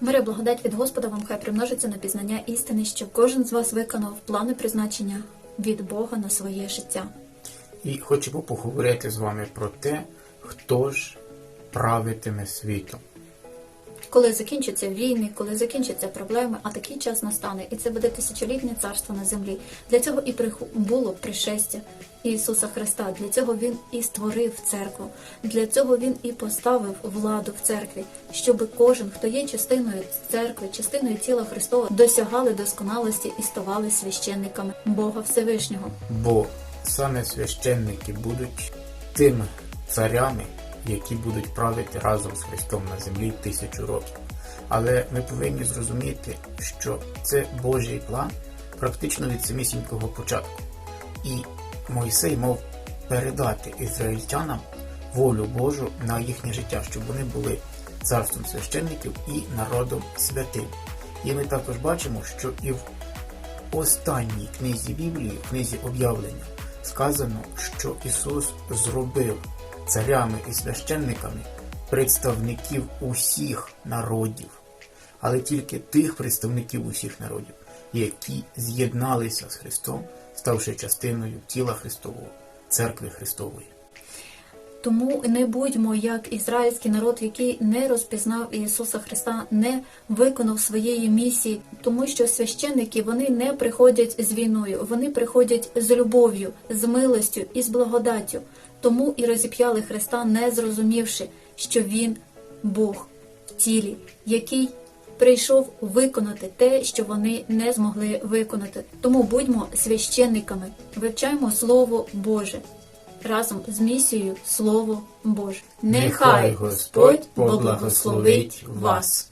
Мире благодать від Господа вам хай примножиться на пізнання істини, щоб кожен з вас виконав плани призначення від Бога на своє життя. І хочемо поговорити з вами про те, хто ж правитиме світом. Коли закінчаться війни, коли закінчаться проблеми, а такий час настане, і це буде тисячолітнє царство на землі. Для цього і було пришестя Ісуса Христа. Для цього Він і створив церкву. Для цього Він і поставив владу в церкві, щоб кожен, хто є частиною церкви, частиною тіла Христова, досягали досконалості і ставали священниками Бога Всевишнього. Бо саме священники будуть тими царями, які будуть правити разом з Христом на землі тисячу років. Але ми повинні зрозуміти, що це Божий план практично від самісінького початку. І Мойсей мав передати ізраїльтянам волю Божу на їхнє життя, щоб вони були царством священників і народом святим. І ми також бачимо, що і в останній книзі Біблії, в книзі об'явлення, сказано, що Ісус зробив царями і священниками представників усіх народів, але тільки тих представників усіх народів, які з'єдналися з Христом, ставши частиною тіла Христового, церкви Христової. Тому не будьмо як ізраїльський народ, який не розпізнав Ісуса Христа, не виконав своєї місії, тому що священники вони не приходять з війною, вони приходять з любов'ю, з милостю і з благодаттю. Тому і розіп'яли Христа, не зрозумівши, що Він Бог в тілі, який прийшов виконати те, що вони не змогли виконати. Тому будьмо священниками, вивчаємо Слово Боже разом з місією Слово Боже. Нехай Господь поблагословить вас.